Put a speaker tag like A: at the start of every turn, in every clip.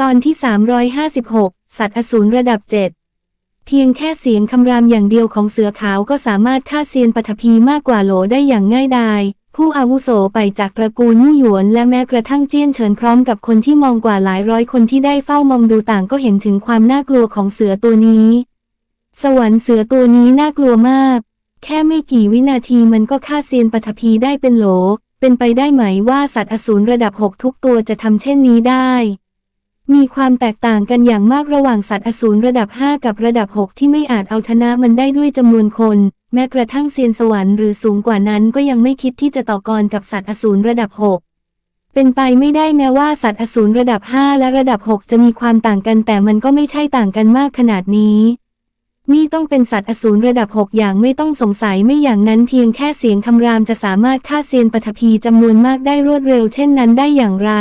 A: ตอนที่ 356 สัตว์อสูรระดับเจ็ดเพียงแค่เสียงคำรามอย่างเดียวของเสือขาวก็สามารถฆ่าเซียนปฐพีมากกว่าโหลได้อย่างง่ายดาย ผู้อาวุโสไปจากตระกูลมู่หยวน และแม้กระทั่งเจี้ยนเฉินพร้อมกับคนที่มองกว่าหลายร้อยคนที่ได้เฝ้ามองดูต่างก็เห็นถึงความน่ากลัวของเสือตัวนี้ สวรรค์เสือตัวนี้น่ากลัวมาก แค่ไม่กี่วินาทีมันก็ฆ่าเซียนปฐพีได้เป็นโหล เป็นไปได้ไหมว่าสัตว์อสูรระดับหกทุกตัวจะทำเช่นนี้ได้ มีความแตกต่างกันอย่างมากระหว่างสัตว์อสูรระดับ 5 กับระดับ 6 ที่ไม่อาจเอาชนะมันได้ด้วยจำนวนคน แม้กระทั่งเซียนสวรรค์หรือสูงกว่านั้นก็ยังไม่คิดที่จะต่อกรกับสัตว์อสูรระดับ 6 เป็นไปไม่ได้แม้ว่าสัตว์อสูรระดับ 5 และระดับ 6 จะมีความต่างกันแต่มันก็ไม่ใช่ต่างกันมากขนาดนี้ นี่ต้องเป็นสัตว์อสูรระดับ 6 อย่างไม่ต้องสงสัยไม่อย่างนั้นเพียงแค่เสียงคำรามจะสามารถฆ่าเซียนปฐพีจำนวนมากได้รวดเร็วเช่นนั้นได้อย่างไร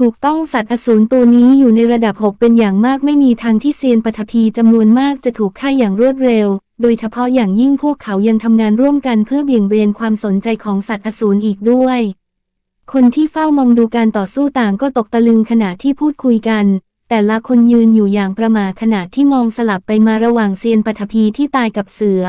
A: ถูกต้องสัตว์อสูรตัวนี้อยู่ในระดับ 6 เป็นอย่างมากไม่มีทางที่เซียนปฐพีจำนวนมากจะถูกฆ่าอย่างรวดเร็ว โดยเฉพาะอย่างยิ่งพวกเขายังทำงานร่วมกันเพื่อเบี่ยงเบนความสนใจของสัตว์อสูรอีกด้วย คนที่เฝ้ามองดูการต่อสู้ต่างก็ตกตะลึงขณะที่พูดคุยกัน แต่ละคนยืนอยู่อย่างประมาขณะที่มองสลับไปมาระหว่างเซียนปฐพีที่ตายกับเสือ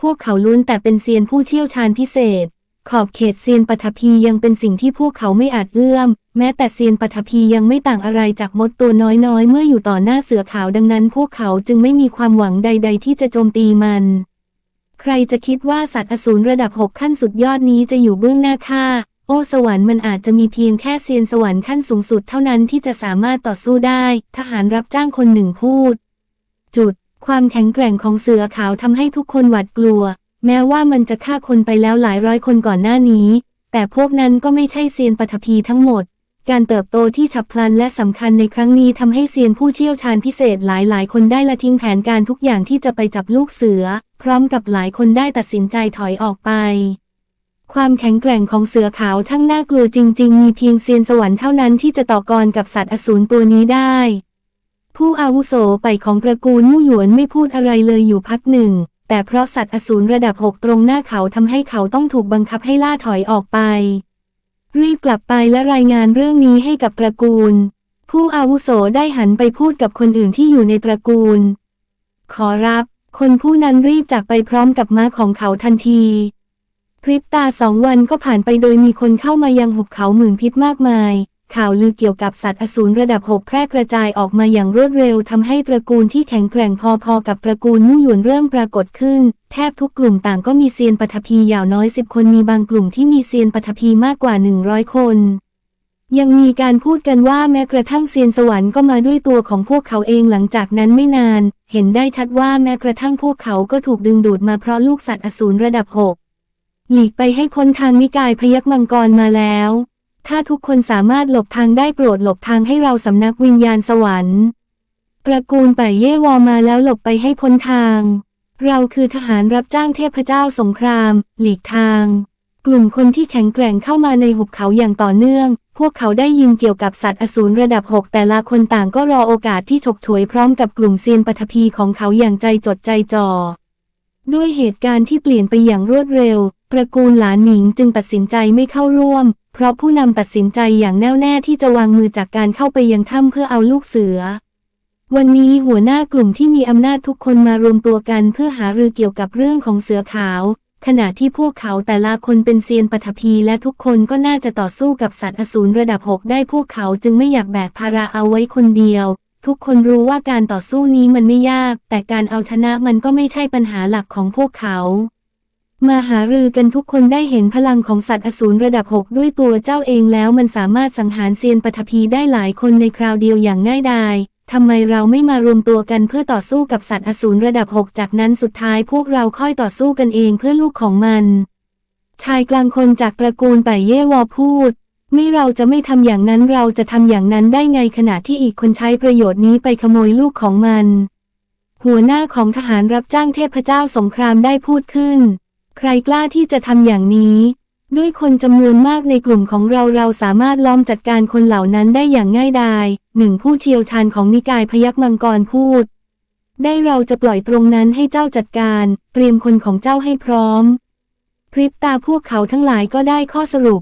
A: พวกเขาล้วนแต่เป็นเซียนผู้เชี่ยวชาญพิเศษ ขอบเขตเซียนปฐพียังเป็นสิ่งที่พวกเขาไม่อาจเอื้อม แม้แต่เซียนปฐพียังไม่ต่างอะไรจากมดตัวน้อยๆ เมื่ออยู่ต่อหน้าเสือขาวดังนั้น พวกเขาจึงไม่มีความหวังใด ๆ ที่จะโจมตีมัน ใครจะคิดว่าสัตว์อสูรระดับ6ขั้นสุดยอดนี้จะอยู่เบื้องหน้าข้าโอ้สวรรค์มันอาจจะมีเพียงแค่เซียนสวรรค์ขั้นสูงสุดเท่านั้นที่จะสามารถต่อสู้ได้ ทหารรับจ้างคนหนึ่งพูด จุด ความแข็งแกร่งของเสือขาวทำให้ทุกคนหวาดกลัว แม้ว่ามันจะฆ่าคนไปแล้วหลายร้อยคนก่อนหน้านี้ แต่พวกนั้นก็ไม่ใช่เซียนปฐพีทั้งหมด การเติบโตที่ฉับพลันและสำคัญในครั้งนี้ทำให้เซียนผู้เชี่ยวชาญพิเศษหลายๆ คนได้ละทิ้งแผนการทุกอย่างที่จะไปจับลูกเสือ พร้อมกับหลายคนได้ตัดสินใจถอยออกไป ความแข็งแกร่งของเสือขาวช่างน่ากลัวจริง ๆ มีเพียงเซียนสวรรค์เท่านั้นที่จะต่อกรกับสัตว์อสูรตัวนี้ได้ ผู้อาวุโสไปของตระกูลมู่หยวนไม่พูดอะไรเลยอยู่พักหนึ่ง แต่เพราะสัตว์อสูรระดับหกตรงหน้าเขาทำให้เขาต้องถูกบังคับให้ล่าถอยออกไป รีบกลับไปและรายงานเรื่องนี้ให้กับตระกูล ผู้อาวุโสได้หันไปพูดกับคนอื่นที่อยู่ในตระกูล ขอรับ คนผู้นั้นรีบจากไปพร้อมกับม้าของเขาทันทีพริบตาสองวันก็ผ่านไปโดยมีคนเข้ามายังหุบเขาหมื่นพิษมากมาย ข่าวลือเกี่ยวกับสัตว์อสูรระดับหกแพร่กระจายออกมาอย่างรวดเร็วทำให้ตระกูลที่แข็งแกร่งพอๆกับตระกูลมู่หยวนเริ่มปรากฏขึ้น แทบทุกกลุ่มต่างก็มีเซียนปฐพีอย่างน้อยสิบคนมีบางกลุ่มที่มีเซียนปฐพีมากกว่าหนึ่งร้อยคน ยังมีการพูดกันว่าแม้กระทั่งเซียนสวรรค์ก็มาด้วยตัวของพวกเขาเองหลังจากนั้นไม่นาน เห็นได้ชัดว่าแม้กระทั่งพวกเขาก็ถูกดึงดูดมาเพราะลูกสัตว์อสูรระดับหกหลีกไปให้พ้นทางนิกายพยักมังกรมาแล้ว ถ้าทุกคนสามารถหลบทางได้โปรดหลบทางให้เราสำนักวิญญาณสวรรค์ ตระกูลไปเย่วอมาแล้วหลบไปให้พ้นทาง เราคือทหารรับจ้างเทพเจ้าสงคราม หลีกทาง กลุ่มคนที่แข็งแกร่งเข้ามาในหุบเขาอย่างต่อเนื่อง พวกเขาได้ยินเกี่ยวกับสัตว์อสูรระดับหกแต่ละคนต่างก็รอโอกาสที่ฉกฉวยพร้อมกับกลุ่มเซียนปฐพีของเขาอย่างใจจดใจจ่อด้วยเหตุการณ์ที่เปลี่ยนไปอย่างรวดเร็ว ตระกูลหลานหมิงจึงตัดสินใจไม่เข้าร่วม เพราะผู้นำตัดสินใจอย่างแน่วแน่ที่จะวางมือจากการเข้าไปยังถ้ำเพื่อเอาลูกเสือ วันนี้หัวหน้ากลุ่มที่มีอำนาจทุกคนมารวมตัวกันเพื่อหารือเกี่ยวกับเรื่องของเสือขาว ขณะที่พวกเขาแต่ละคนเป็นเซียนปฐพีและทุกคนก็น่าจะต่อสู้กับสัตว์อสูรระดับหกได้พวกเขาจึงไม่อยากแบกภาระเอาไว้คนเดียว ทุกคนรู้ว่าการต่อสู้นี้มันไม่ยาก แต่การเอาชนะมันก็ไม่ใช่ปัญหาหลักของพวกเขา มาหารือกันทุกคนได้เห็นพลังของสัตว์อสูรระดับหกด้วยตัวเจ้าเองแล้วมันสามารถสังหารเซียนปฐพีได้หลายคนในคราวเดียวอย่างง่ายดายทำไมเราไม่มารวมตัวกันเพื่อต่อสู้กับสัตว์อสูรระดับหกจากนั้นสุดท้ายพวกเราค่อยต่อสู้กันเองเพื่อลูกของมัน ชายกลางคนจากตระกูลไปเย่วอพูด ไม่เราจะไม่ทำอย่างนั้นเราจะทำอย่างนั้นได้ไงขณะที่อีกคนใช้ประโยชน์นี้ไปขโมยลูกของมัน หัวหน้าของทหารรับจ้างเทพเจ้าสงครามได้พูดขึ้น ใครกล้าที่จะทำอย่างนี้ ด้วยคนจำนวนมากในกลุ่มของเราเราสามารถล้อมจัดการคนเหล่านั้นได้อย่างง่ายดายหนึ่งผู้เชี่ยวชาญของนิกายพยักมังกรพูด ได้เราจะปล่อยตรงนั้นให้เจ้าจัดการ เตรียมคนของเจ้าให้พร้อม พริบตาพวกเขาทั้งหลายก็ได้ข้อสรุป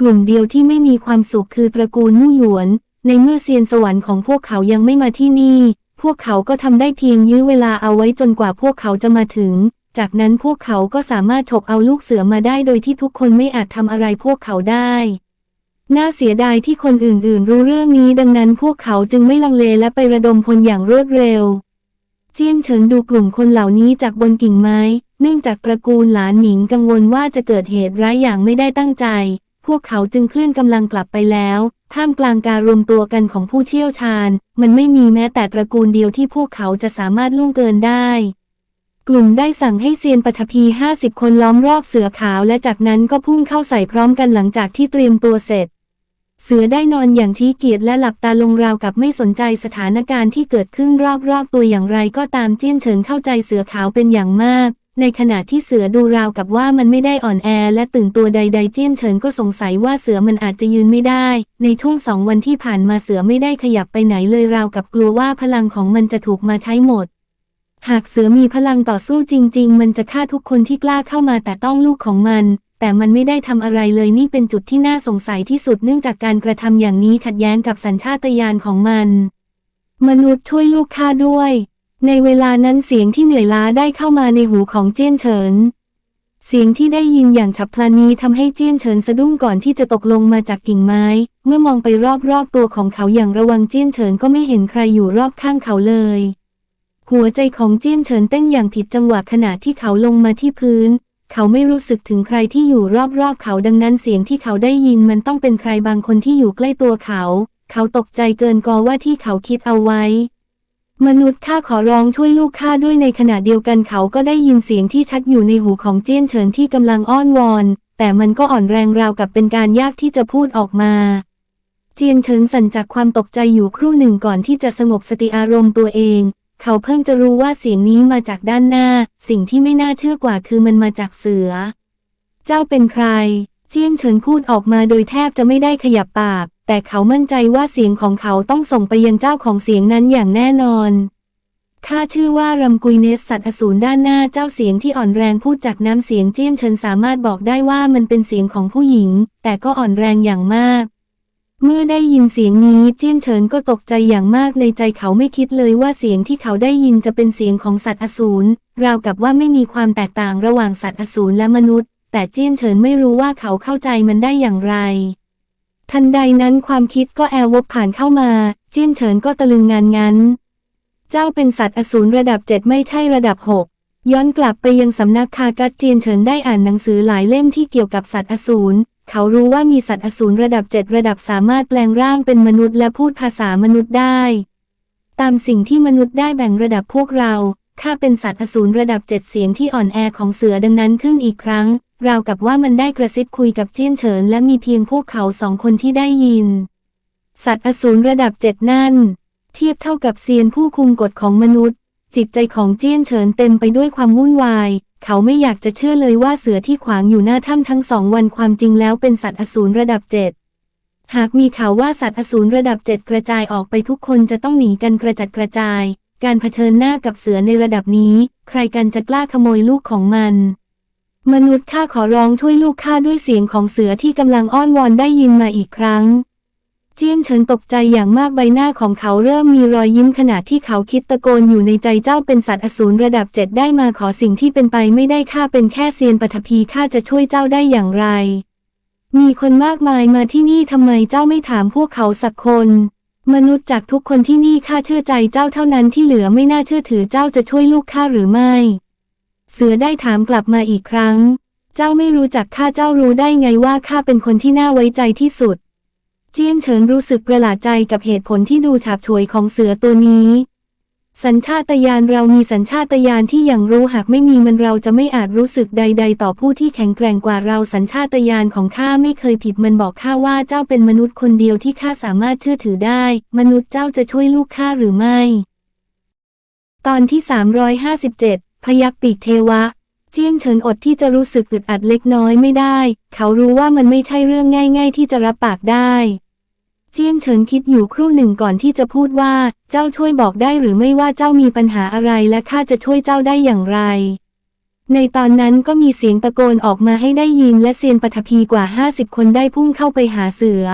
A: กลุ่มเดียวที่ไม่มีความสุขคือตระกูลมู่หยวน ในเมื่อเซียนสวรรค์ของพวกเขายังไม่มาที่นี่ พวกเขาก็ทำได้เพียงยื้อเวลาเอาไว้จนกว่าพวกเขาจะมาถึง จากนั้นพวกเขาก็สามารถฉกเอาลูกเสือมาได้โดยที่ทุกคนไม่อาจทำอะไรพวกเขาได้ น่าเสียดายที่คนอื่นๆ รู้เรื่องนี้ดังนั้นพวกเขาจึงไม่ลังเลและไประดมพลอย่างรวดเร็ว เจียงเฉินดูกลุ่มคนเหล่านี้จากบนกิ่งไม้ เนื่องจากตระกูลหลานหมิงกังวลว่าจะเกิดเหตุร้ายอย่างไม่ได้ตั้งใจ พวกเขาจึงเคลื่อนกำลังกลับไปแล้วท่ามกลางการรวมตัวกันของผู้เชี่ยวชาญ มันไม่มีแม้แต่ตระกูลเดียวที่พวกเขาจะสามารถล่วงเกินได้ กลุ่มได้สั่งให้เซียนปฐพีห้าสิบคนล้อมรอบเสือขาวและจากนั้นก็พุ่งเข้าใส่พร้อมกันหลังจากที่เตรียมตัวเสร็จ เสือได้นอนอย่างชี้เกียจและหลับตาลงราวกับไม่สนใจสถานการณ์ที่เกิดขึ้นรอบๆตัวอย่างไรก็ตามเจี้ยนเฉินเข้าใจเสือขาวเป็นอย่างมาก ในขณะที่เสือดูราวกับว่ามันไม่ได้อ่อนแอและตื่นตัวใด ๆ เจี้ยนเฉินก็สงสัยว่าเสือมันอาจจะยืนไม่ได้ ในช่วงสองวันที่ผ่านมาเสือไม่ได้ขยับไปไหนเลยราวกับกลัวว่าพลังของมันจะถูกมาใช้หมด หากเสือมีพลังต่อสู้จริง ๆ มันจะฆ่าทุกคนที่กล้าเข้ามาแต่ต้องลูกของมัน แต่มันไม่ได้ทำอะไรเลยนี่เป็นจุดที่น่าสงสัยที่สุดเนื่องจากการกระทำอย่างนี้ขัดแย้งกับสัญชาตญาณของมัน มนุษย์ช่วยลูกข้าด้วย ในเวลานั้นเสียงที่เหนื่อยล้าได้เข้ามาในหูของเจี้ยนเฉิน เสียงที่ได้ยินอย่างฉับพลันนี้ทำให้เจี้ยนเฉินสะดุ้งก่อนที่จะตกลงมาจากกิ่งไม้ เมื่อมองไปรอบๆตัวของเขาอย่างระวังเจี้ยนเฉินก็ไม่เห็นใครอยู่รอบข้างเขาเลย หัวใจของเจี้ยนเฉินเต้นอย่างผิดจังหวะขณะที่เขาลงมาที่พื้น เขาไม่รู้สึกถึงใครที่อยู่รอบๆ เขาดังนั้นเสียงที่เขาได้ยินมันต้องเป็นใครบางคนที่อยู่ใกล้ตัวเขา เขาตกใจเกินกอว่าที่เขาคิดเอาไว้ มนุษย์ข้าขอร้องช่วยลูกข้าด้วยในขณะเดียวกันเขาก็ได้ยินเสียงที่ชัดอยู่ในหูของเจี้ยนเฉินที่กำลังอ้อนวอน แต่มันก็อ่อนแรงราวกับเป็นการยากที่จะพูดออกมาเจียนเฉินสั่นจากความตกใจอยู่ครู่หนึ่งก่อนที่จะสงบสติอารมณ์ตัวเอง เขาเพิ่งจะรู้ว่าเสียงนี้มาจากด้านหน้า สิ่งที่ไม่น่าเชื่อกว่าคือมันมาจากเสือ เจ้าเป็นใคร เจียงเฉินพูดออกมาโดยแทบจะไม่ได้ขยับปาก แต่เขามั่นใจว่าเสียงของเขาต้องส่งไปยังเจ้าของเสียงนั้นอย่างแน่นอนข้าชื่อว่ารำกุยเนสสัตว์อสูรด้านหน้าเจ้าเสียงที่อ่อนแรงพูดจากน้ำเสียงเจี้ยนเฉินสามารถบอกได้ว่ามันเป็นเสียงของผู้หญิง แต่ก็อ่อนแรงอย่างมาก เมื่อได้ยินเสียงนี้เจี้ยนเฉินก็ตกใจอย่างมากในใจเขาไม่คิดเลยว่าเสียงที่เขาได้ยินจะเป็นเสียงของสัตว์อสูรราวกับว่าไม่มีความแตกต่างระหว่างสัตว์อสูรและมนุษย์ แต่เจี้ยนเฉินไม่รู้ว่าเขาเข้าใจมันได้อย่างไร ทันใดนั้นความคิดก็แอลวบผ่านเข้ามา เจี้ยนเฉินก็ตะลึงงานงั้น เจ้าเป็นสัตว์อสูรระดับเจ็ดไม่ใช่ระดับหกย้อนกลับไปยังสำนักคากัดเจียนเฉินได้อ่านหนังสือหลายเล่มที่เกี่ยวกับสัตว์อสูร เขารู้ว่ามีสัตว์อสูรระดับเจ็ดระดับสามารถแปลงร่างเป็นมนุษย์และพูดภาษามนุษย์ได้ ตามสิ่งที่มนุษย์ได้แบ่งระดับพวกเราข้าเป็นสัตว์อสูรระดับเจ็ดเสียงที่อ่อนแอของเสือดังนั้นขึ้นอีกครั้ง ราวกับว่ามันได้กระซิบคุยกับเจี้ยนเฉิน และมีเพียงพวกเขาสองคนที่ได้ยิน สัตว์อสูรระดับเจ็ดนั่น เทียบเท่ากับเซียนผู้คุมกฎของมนุษย์ จิตใจของเจี้ยนเฉินเต็มไปด้วยความวุ่นวาย เขาไม่อยากจะเชื่อเลยว่าเสือที่ขวางอยู่หน้าถ้ำทั้งสองวันความจริงแล้วเป็นสัตว์อสูรระดับเจ็ดหากมีข่าวว่าสัตว์อสูรระดับเจ็ดกระจายออกไปทุกคนจะต้องหนีกันกระจัดกระจาย การเผชิญหน้ากับเสือในระดับนี้ ใครกันจะกล้าขโมยลูกของมัน มนุษย์ข้าขอร้องช่วยลูกข้าด้วยเสียงของเสือที่กำลังอ้อนวอนได้ยินมาอีกครั้ง เจียงเฉินตกใจอย่างมากใบหน้าของเขาเริ่มมีรอยยิ้มขณะที่เขาคิดตะโกนอยู่ในใจเจ้าเป็นสัตว์อสูรระดับเจ็ดได้มาขอสิ่งที่เป็นไปไม่ได้ข้าเป็นแค่เซียนปฐพีข้าจะช่วยเจ้าได้อย่างไร มีคนมากมายมาที่นี่ทำไมเจ้าไม่ถามพวกเขาสักคน มนุษย์จากทุกคนที่นี่ข้าเชื่อใจเจ้าเท่านั้นที่เหลือไม่น่าเชื่อถือเจ้าจะช่วยลูกข้าหรือไม่ เสือได้ถามกลับมาอีกครั้ง เจ้าไม่รู้จักข้าเจ้ารู้ได้ไงว่าข้าเป็นคนที่น่าไว้ใจที่สุด เจียนเฉินรู้สึกประหลาดใจกับเหตุผลที่ดูฉาบฉวยของเสือตัวนี้ สัญชาตญาณเรามีสัญชาตญาณที่อย่างรู้หากไม่มีมันเราจะไม่อาจรู้สึกใด ๆ ต่อผู้ที่แข็งแกร่งกว่าเราสัญชาตญาณของข้าไม่เคยผิดมันบอกข้าว่าเจ้าเป็นมนุษย์คนเดียวที่ข้าสามารถเชื่อถือได้ มนุษย์เจ้าจะช่วยลูกข้าหรือไม่ ตอนที่ 357 พยักปีกเทวะ เจียงเฉินอดที่จะรู้สึกอึดอัดเล็กน้อยไม่ได้ เขารู้ว่ามันไม่ใช่เรื่องง่าย ๆ ที่จะรับปากได้ เจียงเฉินคิดอยู่ครู่หนึ่งก่อนที่จะพูดว่า เจ้าช่วยบอกได้หรือไม่ว่าเจ้ามีปัญหาอะไรและข้าจะช่วยเจ้าได้อย่างไร ในตอนนั้นก็มีเสียงตะโกนออกมาให้ได้ยินและเซียนปฐพีกว่าห้าสิบคนได้พุ่งเข้าไปหาเสือ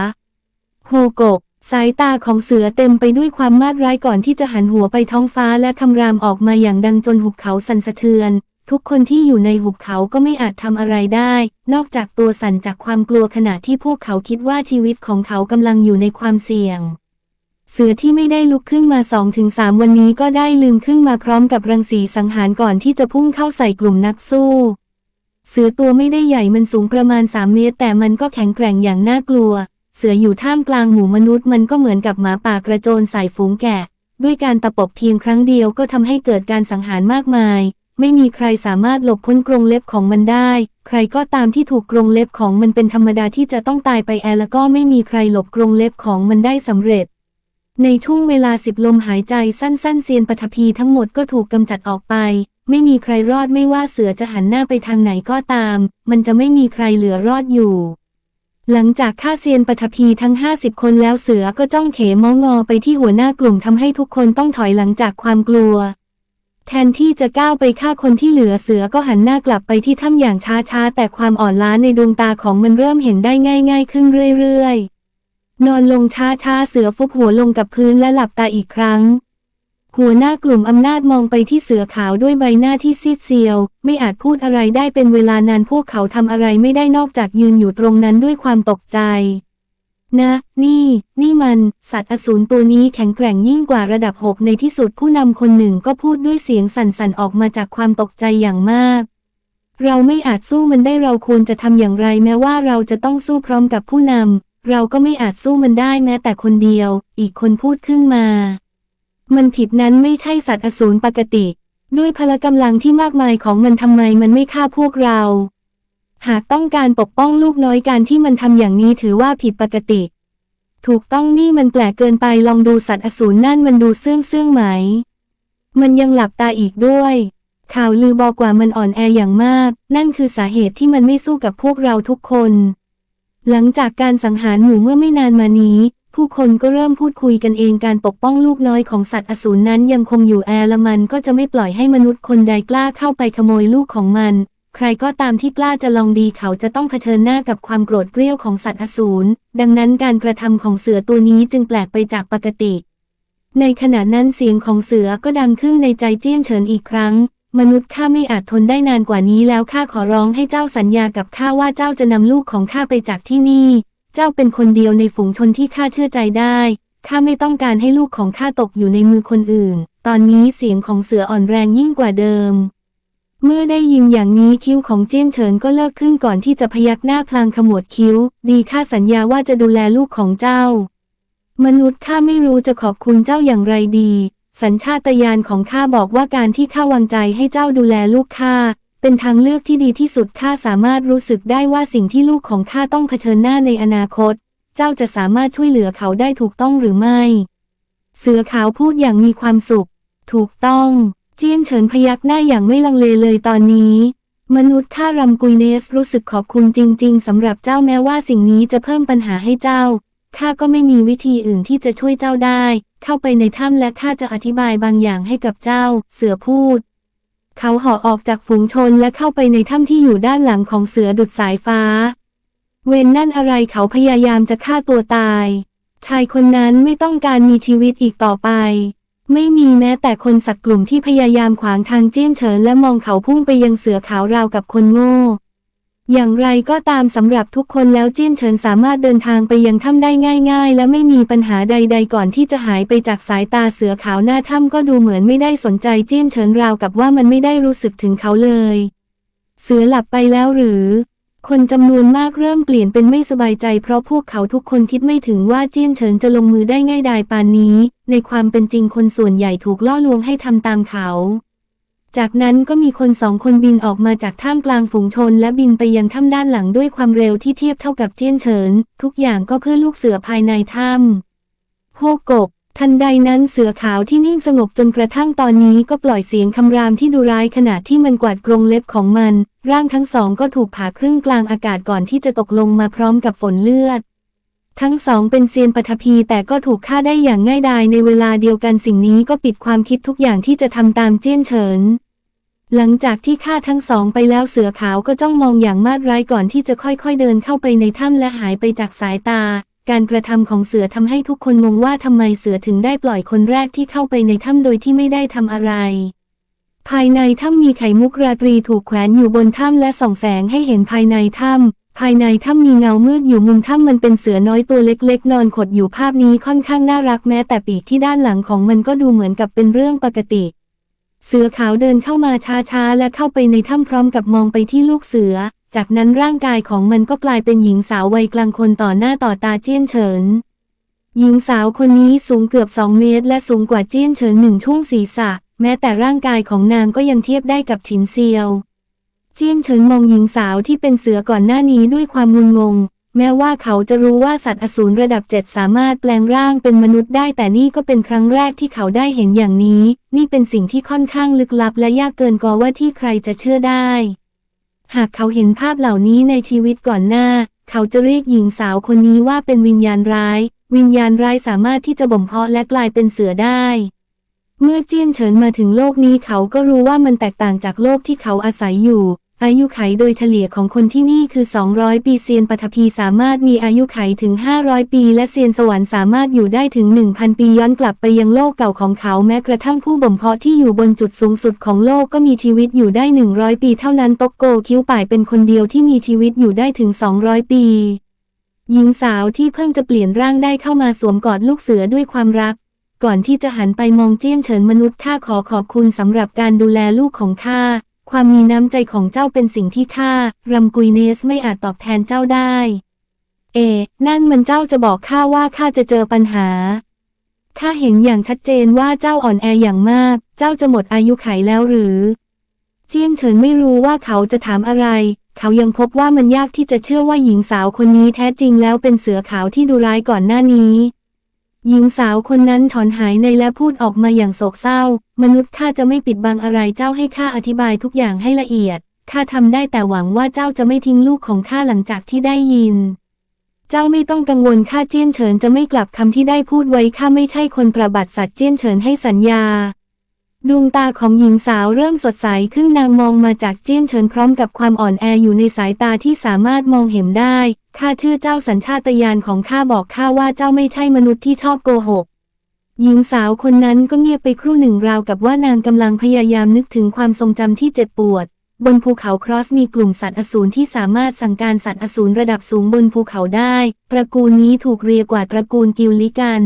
A: โฮกกสายตาของเสือเต็มไปด้วยความมาดร้ายก่อนที่จะหันหัวไปท้องฟ้าและคำรามออกมาอย่างดังจนหุบเขาสั่นสะเทือน ทุกคนที่อยู่ในหุบเขาก็ไม่อาจทำอะไรได้ นอกจากตัวสั่นจากความกลัวขณะที่พวกเขาคิดว่าชีวิตของเขากำลังอยู่ในความเสี่ยง เสือที่ไม่ได้ลุกขึ้นมา2-3วันนี้ก็ได้ลืมขึ้นมาพร้อมกับรังสีสังหารก่อนที่จะพุ่งเข้าใส่กลุ่มนักสู้ เสือตัวไม่ได้ใหญ่มันสูงประมาณ3เมตร แต่มันก็แข็งแกร่งอย่างน่ากลัว เสืออยู่ท่ามกลางหมู่มนุษย์มันก็เหมือนกับหมาป่ากระโจนใส่ฝูงแกะ ด้วยการตะปบเพียงครั้งเดียวก็ทำให้เกิดการสังหารมากมาย ไม่มีใครสามารถหลบพ้นกรงเล็บของมันได้ ใครก็ตามที่ถูกกรงเล็บของมันเป็นธรรมดาที่จะต้องตายไปแอร์แล้วก็ไม่มีใครหลบกรงเล็บของมันได้สำเร็จ ในช่วงเวลาสิบลมหายใจสั้นๆเซียนปฐพีทั้งหมดก็ถูกกำจัดออกไป ไม่มีใครรอดไม่ว่าเสือจะหันหน้าไปทางไหนก็ตาม มันจะไม่มีใครเหลือรอดอยู่ หลังจากฆ่าเซียนปฐพีทั้ง 50 คนแล้วเสือก็จ้องเขมองอไปที่หัวหน้ากลุ่มทำให้ทุกคนต้องถอยหลังจากความกลัว แทนที่จะก้าวไปฆ่าคนที่เหลือเสือก็หันหน้ากลับไปที่ถ้ำอย่างช้าๆ แต่ความอ่อนล้าในดวงตาของมันเริ่มเห็นได้ง่าย ๆ ขึ้นเรื่อยๆ นอนลงช้าๆ เสือฟุบหัวลงกับพื้นและหลับตาอีกครั้ง หัวหน้ากลุ่มอำนาจมองไปที่เสือขาวด้วยใบหน้าที่ซีดเซียว ไม่อาจพูดอะไรได้เป็นเวลานานพวกเขาทำอะไรไม่ได้นอกจากยืนอยู่ตรงนั้นด้วยความตกใจ นะ นี่ นี่มัน สัตว์อสูรตัวนี้แข็งแกร่งยิ่งกว่าระดับหกในที่สุดผู้นำคนหนึ่งก็พูดด้วยเสียงสั่นๆออกมาจากความตกใจอย่างมาก เราไม่อาจสู้มันได้เราควรจะทำอย่างไรแม้ว่าเราจะต้องสู้พร้อมกับผู้นำเราก็ไม่อาจสู้มันได้แม้แต่คนเดียว อีกคนพูดขึ้นมา มันผิดนั้นไม่ใช่สัตว์อสูรปกติ ด้วยพละกำลังที่มากมายของมันทำไมมันไม่ฆ่าพวกเรา หากต้องการปกป้องลูกน้อยการที่มันทำอย่างนี้ถือว่าผิดปกติ ถูกต้องนี่มันแปลกเกินไปลองดูสัตว์อสูรนั่นมันดูเสื่องเสื่องไหม มันยังหลับตาอีกด้วย ข่าวลือบอกว่ามันอ่อนแออย่างมาก นั่นคือสาเหตุที่มันไม่สู้กับพวกเราทุกคน หลังจากการสังหารหมู่เมื่อไม่นานมานี้ ผู้คนก็เริ่มพูดคุยกันเองการปกป้องลูกน้อยของสัตว์อสูรนั้นยังคงอยู่แอร์ละมันก็จะไม่ปล่อยให้มนุษย์คนใดกล้าเข้าไปขโมยลูกของมัน ใครก็ตามที่กล้าจะลองดีเขาจะต้องเผชิญหน้ากับความโกรธเกรี้ยวของสัตว์อสูร ดังนั้นการกระทำของเสือตัวนี้จึงแปลกไปจากปกติ ในขณะนั้นเสียงของเสือก็ดังขึ้นในใจเจี้ยนเฉินอีกครั้ง มนุษย์ข้าไม่อาจทนได้นานกว่านี้แล้วข้าขอร้องให้เจ้าสัญญากับข้าว่าเจ้าจะนำลูกของข้าไปจากที่นี่ เจ้าเป็นคนเดียวในฝูงชนที่ข้าเชื่อใจได้ข้าไม่ต้องการให้ลูกของข้าตกอยู่ในมือคนอื่น ตอนนี้เสียงของเสืออ่อนแรงยิ่งกว่าเดิม เมื่อได้ยินอย่างนี้คิ้วของเจี้ยนเฉินก็เลิกขึ้นก่อนที่จะพยักหน้าพลางขมวดคิ้ว ดีข้าสัญญาว่าจะดูแลลูกของเจ้า มนุษย์ข้าไม่รู้จะขอบคุณเจ้าอย่างไรดี สัญชาตญาณของข้าบอกว่าการที่ข้าวางใจให้เจ้าดูแลลูกข้าเป็นทางเลือกที่ดีที่สุดข้าสามารถรู้สึกได้ว่าสิ่งที่ลูกของข้าต้องเผชิญหน้าในอนาคต เจ้าจะสามารถช่วยเหลือเขาได้ถูกต้องหรือไม่ เสือขาวพูดอย่างมีความสุข ถูกต้อง เจียนเฉินพยักหน้าอย่างไม่ลังเลเลยตอนนี้ มนุษย์ข้ารำกุยเนสรู้สึกขอบคุณจริง ๆสำหรับเจ้าแม้ว่าสิ่งนี้จะเพิ่มปัญหาให้เจ้าข้าก็ไม่มีวิธีอื่นที่จะช่วยเจ้าได้ เข้าไปในถ้ำและข้าจะอธิบายบางอย่างให้กับเจ้า เสือพูด เขาห่อออกจากฝูงชนและเข้าไปในถ้ำที่อยู่ด้านหลังของเสือดุดสายฟ้า เวนนั่นอะไรเขาพยายามจะฆ่าตัวตาย ชายคนนั้นไม่ต้องการมีชีวิตอีกต่อไป ไม่มีแม้แต่คนสักกลุ่มที่พยายามขวางทางเจี้ยนเฉินและมองเขาพุ่งไปยังเสือขาวราวกับคนโง่ อย่างไรก็ตามสำหรับทุกคนแล้วเจี้ยนเฉินสามารถเดินทางไปยังถ้ำได้ง่าย ๆ และไม่มีปัญหาใด ๆ ก่อนที่จะหายไปจากสายตาเสือขาวหน้าถ้ำก็ดูเหมือนไม่ได้สนใจเจี้ยนเฉินราวกับว่ามันไม่ได้รู้สึกถึงเขาเลย เสือหลับไปแล้วหรือ คนจำนวนมากเริ่มเปลี่ยนเป็นไม่สบายใจเพราะพวกเขาทุกคนคิดไม่ถึงว่าเจี้ยนเฉินจะลงมือได้ง่ายดายปานนี้ ในความเป็นจริงคนส่วนใหญ่ถูกล่อลวงให้ทำตามเขา จากนั้นก็มีคนสองคนบินออกมาจากท่ามกลางฝูงชน และบินไปยังถ้ำด้านหลังด้วยความเร็วที่เทียบเท่ากับเจี้ยนเฉิน ทุกอย่างก็เพื่อลูกเสือภายในถ้ำโฮกบ ทันใดนั้นเสือขาวที่นิ่งสงบจนกระทั่งตอนนี้ก็ปล่อยเสียงคำรามที่ดูร้ายขณะที่มันกวาดกรงเล็บของมัน ร่างทั้งสองก็ถูกผ่าครึ่งกลางอากาศก่อนที่จะตกลงมาพร้อมกับฝนเลือด ทั้งสองเป็นเซียนปฐพีแต่ก็ถูกฆ่าได้อย่างง่ายดายในเวลาเดียวกันสิ่งนี้ก็ปิดความคิดทุกอย่างที่จะทำตามเจี้ยนเฉิน หลังจากที่ฆ่าทั้งสองไปแล้วเสือขาวก็จ้องมองอย่างมาดร้ายก่อนที่จะค่อยๆเดินเข้าไปในถ้ำและหายไปจากสายตา การกระทำของเสือทำให้ทุกคนงงว่าทำไมเสือถึงได้ปล่อยคนแรกที่เข้าไปในถ้ำโดยที่ไม่ได้ทำอะไร ภายในถ้ำมีไข่มุกราตรีถูกแขวนอยู่บนถ้ำและส่องแสงให้เห็นภายในถ้ำภายในถ้ำมีเงามืดอยู่มุมถ้ำมันเป็นเสือน้อยตัวเล็กๆ นอนขดอยู่ภาพนี้ค่อนข้างน่ารักแม้แต่ปีกที่ด้านหลังของมันก็ดูเหมือนกับเป็นเรื่องปกติ เสือขาวเดินเข้ามาช้าๆและเข้าไปในถ้ำพร้อมกับมองไปที่ลูกเสือ จากนั้นร่างกายของมันก็กลายเป็นหญิงสาววัยกลางคนต่อหน้าต่อตาเจี้ยนเฉิน หญิงสาวคนนี้สูงเกือบสองเมตร และสูงกว่าเจี้ยนเฉินหนึ่งช่วงศีรษะ แม้แต่ร่างกายของนางก็ยังเทียบได้กับฉินเซียว เจี้ยนเฉินมองหญิงสาวที่เป็นเสือก่อนหน้านี้ด้วยความงุนงง แม้ว่าเขาจะรู้ว่าสัตว์อสูรระดับเจ็ดสามารถแปลงร่างเป็นมนุษย์ได้ แต่นี่ก็เป็นครั้งแรกที่เขาได้เห็นอย่างนี้ นี่เป็นสิ่งที่ค่อนข้างลึกลับ และยากเกินกว่าว่าที่ใครจะเชื่อได้ หากเขาเห็นภาพเหล่านี้ในชีวิตก่อนหน้า เขาจะเรียกหญิงสาวคนนี้ว่าเป็นวิญญาณร้าย วิญญาณร้ายสามารถที่จะบ่มเพาะและกลายเป็นเสือได้ เมื่อเจี้ยนเฉินมาถึงโลกนี้เขาก็รู้ว่ามันแตกต่างจากโลกที่เขาอาศัยอยู่ อายุไขโดยเฉลี่ยของคนที่นี่คือ 200 ปีเซียนปฐพีสามารถมีอายุไขถึง 500 ปี และเซียนสวรรค์สามารถอยู่ได้ถึง 1,000 ปีย้อนกลับไปยังโลกเก่าของเขาแม้กระทั่งผู้บ่มเพาะที่อยู่บนจุดสูงสุดของโลกก็มีชีวิตอยู่ได้ 100 ปีเท่านั้นตกโกคิ้วป่ายเป็นคนเดียวที่มีชีวิตอยู่ได้ถึง 200 ปี หญิงสาวที่เพิ่งจะเปลี่ยนร่างได้เข้ามาสวมกอดลูกเสือด้วยความรัก ก่อนที่จะหันไปมองเจี้ยนเฉินมนุษย์ข้าขอขอบคุณสำหรับการดูแลลูกของข้า ความมีน้ำใจของเจ้าเป็นสิ่งที่ข้ารำกุยเนสไม่อาจตอบแทนเจ้าได้ เอ นั่นมันเจ้าจะบอกข้าว่าข้าจะเจอปัญหา ข้าเห็นอย่างชัดเจนว่าเจ้าอ่อนแออย่างมาก เจ้าจะหมดอายุไขแล้วหรือ เจียงเฉินไม่รู้ว่าเขาจะถามอะไร เขายังพบว่ามันยากที่จะเชื่อว่าหญิงสาวคนนี้แท้จริงแล้วเป็นเสือขาวที่ดูร้ายก่อนหน้านี้ หญิงสาวคนนั้นถอนหายในและพูดออกมาอย่างโศกเศร้า มนุษย์ข้าจะไม่ปิดบังอะไรเจ้าให้ข้าอธิบายทุกอย่างให้ละเอียด ข้าทำได้แต่หวังว่าเจ้าจะไม่ทิ้งลูกของข้าหลังจากที่ได้ยิน เจ้าไม่ต้องกังวลข้าเจี้ยนเฉินจะไม่กลับคำที่ได้พูดไว้ข้าไม่ใช่คนประบัดสัตว์เจี้ยนเฉินให้สัญญา ดวงตาของหญิงสาวเริ่มสดใสขึ้นนางมองมาจากเจี้ยนเฉินพร้อมกับความอ่อนแออยู่ในสายตาที่สามารถมองเห็นได้ ข้าเชื่อเจ้าสัญชาตญาณของข้าบอกข้าว่าเจ้าไม่ใช่มนุษย์ที่ชอบโกหก หญิงสาวคนนั้นก็เงียบไปครู่หนึ่งราวกับว่านางกำลังพยายามนึกถึงความทรงจำที่เจ็บปวด บนภูเขาครอสมีกลุ่มสัตว์อสูรที่สามารถสั่งการสัตว์อสูรระดับสูงบนภูเขาได้ ตระกูลนี้ถูกเรียกว่าตระกูลกิลลิกัน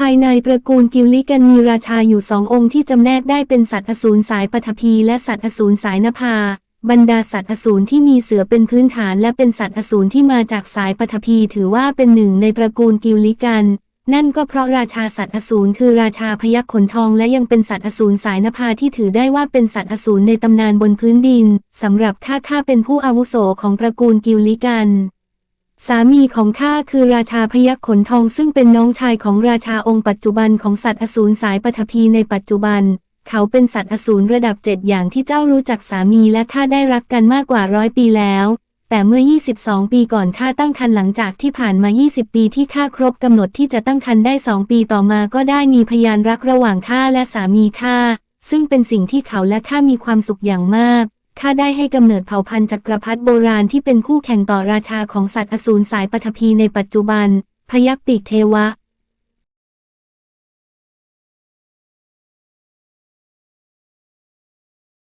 A: ภายในตระกูลกิลลิกันมีราชาอยู่สององค์ที่จำแนกได้เป็นสัตว์อสูรสายปฐพีและสัตว์อสูรสายนภา บรรดาสัตว์อสูรที่มีเสือเป็นพื้นฐานและเป็นสัตว์อสูรที่มาจากสายปฐพีถือว่าเป็นหนึ่งในตระกูลกิลลิกัน นั่นก็เพราะราชาสัตว์อสูรคือราชาพยัคฆ์ขนทองและยังเป็นสัตว์อสูรสายนภาที่ถือได้ว่าเป็นสัตว์อสูรในตำนานบนพื้นดินสำหรับข้าข้าเป็นผู้อาวุโสของตระกูลกิลลิกัน สามีของข้าคือราชาพยัคฆ์ขนทองซึ่งเป็นน้องชายของราชาองค์ปัจจุบันของสัตว์อสูรสายปฐพีในปัจจุบัน เขาเป็นสัตว์อสูรระดับเจ็ดอย่างที่เจ้ารู้จักสามีและข้าได้รักกันมากกว่าร้อยปีแล้ว แต่เมื่อ 22 ปีก่อนข้าตั้งครรภ์หลังจากที่ผ่านมา 20 ปีที่ข้าครบกำหนดที่จะตั้งครรภ์ได้2ปีต่อมาก็ได้มีพยานรักระหว่างข้าและสามีข้าซึ่งเป็นสิ่งที่เขาและข้ามีความสุขอย่างมาก ข้าได้ให้กำเนิดเผ่าพันธุ์จักรพรรดิโบราณที่เป็นคู่แข่งต่อราชาของสัตว์อสูรสายปฐพีในปัจจุบัน พยัคฆ์ปีกเทวะ